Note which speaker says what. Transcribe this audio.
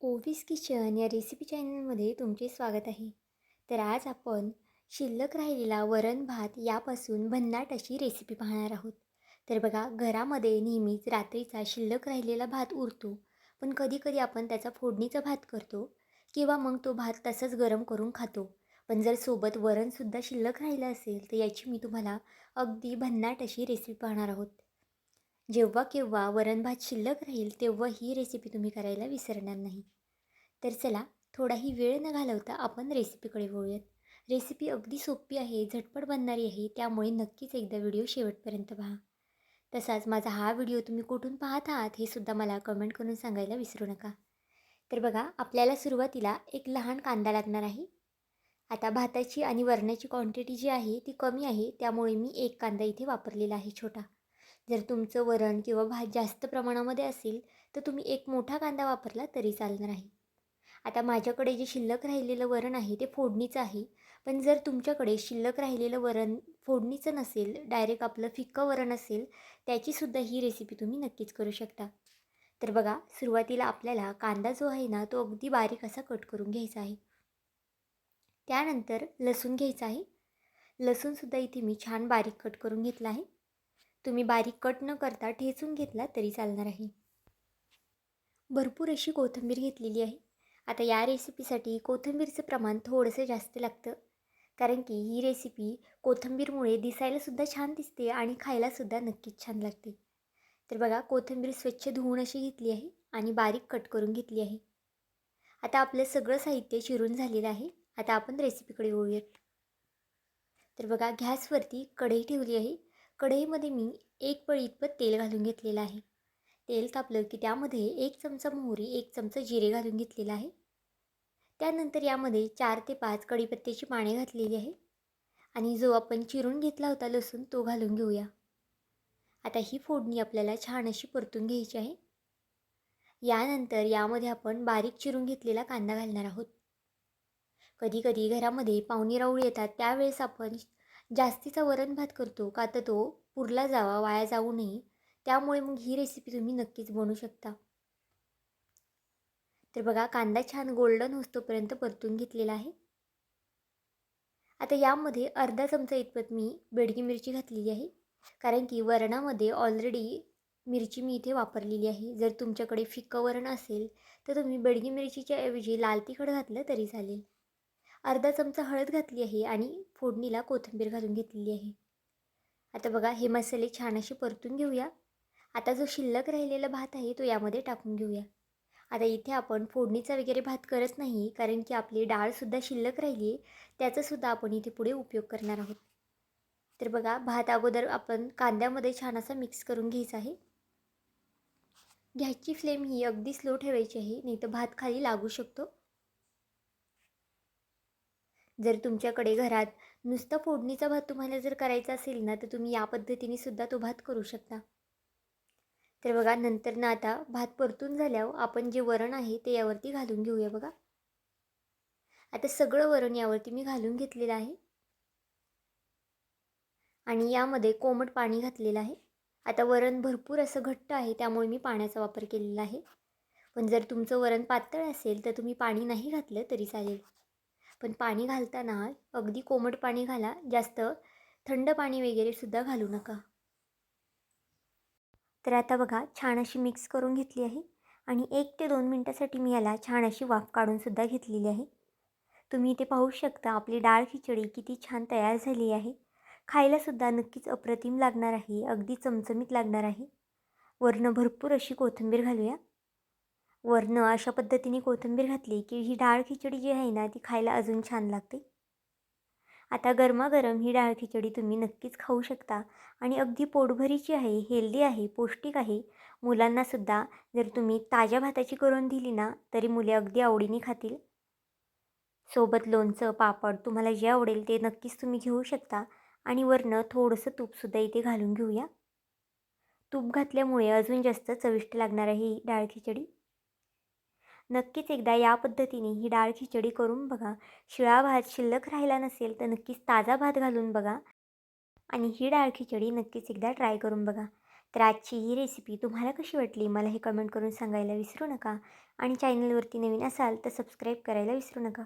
Speaker 1: ओवीस kitchen या recipe चॅनलमध्ये तुमचे स्वागत आहे. तर आज आपण शिल्लक राहिलेला वरण भात यापासून भन्नाट अशी रेसिपी पाहणार आहोत. तर बघा घरामध्ये नेहमीच रात्रीचा शिल्लक राहिलेला भात उरतो. पण कधीकधी आपण त्याचा फोडणीचा भात करतो किंवा मग तो भात तसंच गरम करून खातो. पण जर सोबत वरणसुद्धा शिल्लक राहिलं असेल तर याची मी तुम्हाला अगदी भन्नाट अशी रेसिपी पाहणार आहोत. जेव्हा केव्हा वरण भात शिल्लक राहील तेव्हा ही रेसिपी तुम्ही करायला विसरणार नाही. तर चला थोडाही वेळ न घालवता आपण रेसिपीकडे वळूयात. रेसिपी अगदी सोपी आहे झटपट बनणारी आहे त्यामुळे नक्कीच एकदा व्हिडिओ शेवटपर्यंत पहा. तसाच माझा हा व्हिडिओ तुम्ही कुठून पाहत आहात हे सुद्धा मला कमेंट करून सांगायला विसरू नका. तर बघा आपल्याला सुरुवातीला एक लहान कांदा लागणार आहे. आता भाताची आणि वरणाची क्वांटिटी जी आहे ती कमी आहे त्यामुळे मी एक कांदा इथे वापरलेला आहे छोटा. जर तुमचं वरण किंवा भात जास्त प्रमाणामध्ये असेल तर तुम्ही एक मोठा कांदा वापरला तरी चालणार आहे. आता माझ्याकडे जे शिल्लक राहिलेलं वरण आहे ते फोडणीचं आहे. पण जर तुमच्याकडे शिल्लक राहिलेलं वरण फोडणीचं नसेल डायरेक्ट आपलं फिक्कं वरण असेल त्याचीसुद्धा ही रेसिपी तुम्ही नक्कीच करू शकता. तर बघा सुरुवातीला आपल्याला कांदा जो आहे ना तो अगदी बारीक असा कट करून घ्यायचा आहे. त्यानंतर लसूण घ्यायचा आहे. लसूणसुद्धा इथे मी छान बारीक कट करून घेतला आहे. तुम्ही बारीक कट न करता ठेचून घेतला तरी चालणार आहे. भरपूर अशी कोथिंबीर घेतलेली आहे. आता या रेसिपीसाठी कोथिंबीरचं प्रमाण थोडंसं जास्त लागतं. कारण की ही रेसिपी कोथिंबीरमुळे दिसायलासुद्धा छान दिसते आणि खायलासुद्धा नक्कीच छान लागते. तर बघा कोथिंबीर स्वच्छ धुवून अशी घेतली आहे आणि बारीक कट करून घेतली आहे. आता आपलं सगळं साहित्य चिरून झालेलं आहे. आता आपण रेसिपीकडे वळूयात. तर बघा गॅसवरती कढई ठेवली आहे. कढईमध्ये मी एक पळी इतपत तेल घालून घेतलेलं आहे. तेल तापलं की त्यामध्ये एक चमचा मोहरी एक चमचा जिरे घालून घेतलेला आहे. त्यानंतर यामध्ये चार ते पाच कढीपत्त्याची पाने घातलेली आहे. आणि जो आपण चिरून घेतला होता लसूण तो घालून घेऊया. आता ही फोडणी आपल्याला छान अशी परतून घ्यायची आहे. यानंतर यामध्ये आपण बारीक चिरून घेतलेला कांदा घालणार आहोत. कधी कधी घरामध्ये पाहुणे राऊळ येतात त्यावेळेस आपण जास्तीचा वरण भात करतो का तर तो पुरला जावा वाया जाऊ नये. त्यामुळे मग ही रेसिपी तुम्ही नक्कीच बनवू शकता. तर बघा कांदा छान गोल्डन होतोपर्यंत परतून घेतलेला आहे. आता यामध्ये अर्धा चमचा इतपत मी बेडगी मिरची घातलेली आहे. कारण की वरणामध्ये ऑलरेडी मिरची मी इथे वापरलेली आहे. जर तुमच्याकडे फिक्कं वरण असेल तर तुम्ही बेडगी मिरचीच्या ऐवजी लाल तिखट घातलं तरी चालेल. अर्धा चमचा हळद घातली आहे आणि फोडणीला कोथिंबीर घालून घेतलेली आहे. आता बघा हे मसाले छान असे परतून घेऊया. आता जो शिल्लक राहिलेला भात आहे तो यामध्ये टाकून घेऊया. आता इथे आपण फोडणीचा वगैरे भात करत नाही कारण की आपली डाळसुद्धा शिल्लक राहिली आहे त्याचासुद्धा आपण इथे पुढे उपयोग करणार आहोत. तर बघा भात अगोदर आपण कांद्यामध्ये छान असा मिक्स करून घ्यायचा आहे. गॅसची फ्लेम ही अगदी स्लो ठेवायची आहे नाही तर भात खाली लागू शकतो. जर तुमच्याकडे घरात नुसता फोडणीचा भात तुम्हाला जर करायचा असेल ना तर तुम्ही या पद्धतीने सुद्धा तो भात करू शकता. तर बघा नंतर ना आता भात परतून झाल्यावर आपण जे वरण आहे ते यावरती घालून घेऊया बघा. आता सगळं वरण यावरती मी घालून घेतलेलं आहे. आणि यामध्ये कोमट पाणी घातलेलं आहे. आता वरण भरपूर असं घट्ट आहे त्यामुळे मी पाण्याचा वापर केलेला आहे. पण जर तुमचं वरण पातळ असेल तर तुम्ही पाणी नाही घातलं तरी चालेल. पण पाणी घालताना अगदी कोमट पाणी घाला जास्त थंड पाणी वगैरे सुद्धा घालू नका. तर आता बघा छान अशी मिक्स करून घेतली आहे आणि एक ते दोन मिनटासाठी मी याला छान अशी वाफ काढूनसुद्धा घेतलेली आहे. तुम्ही इथे पाहू शकता आपली डाळ खिचडी किती छान तयार झाली आहे. खायलासुद्धा नक्कीच अप्रतिम लागणार आहे अगदी चमचमीत लागणार आहे. वरनं भरपूर अशी कोथिंबीर घालूया. वरनं अशा पद्धतीने कोथिंबीर घातली की ही डाळ खिचडी जी आहे ना ती खायला अजून छान लागते. आता गरमागरम ही डाळ खिचडी तुम्ही नक्कीच खाऊ शकता आणि अगदी पोटभरीची आहे हेल्दी आहे पौष्टिक आहे. मुलांनासुद्धा जर तुम्ही ताज्या भाताची करून दिली ना तरी मुले अगदी आवडीने खातील. सोबत लोणचं पापड तुम्हाला जे आवडेल ते नक्कीच तुम्ही घेऊ शकता आणि वरनं थोडंसं तूपसुद्धा इथे घालून घेऊया. तूप घातल्यामुळे अजून जास्त चविष्ट लागणार आहे ही डाळ खिचडी. नक्कीच एकदा या पद्धतीने ही डाळ खिचडी करून बघा. शिळा भात शिल्लक राहिला नसेल तर नक्कीच ताजा भात घालून बघा. आणि ही डाळ खिचडी नक्कीच एकदा ट्राय करून बघा. तर आजची ही रेसिपी तुम्हाला कशी वाटली मला हे कमेंट करून सांगायला विसरू नका. आणि चॅनलवरती नवीन असाल तर सबस्क्राईब करायला विसरू नका.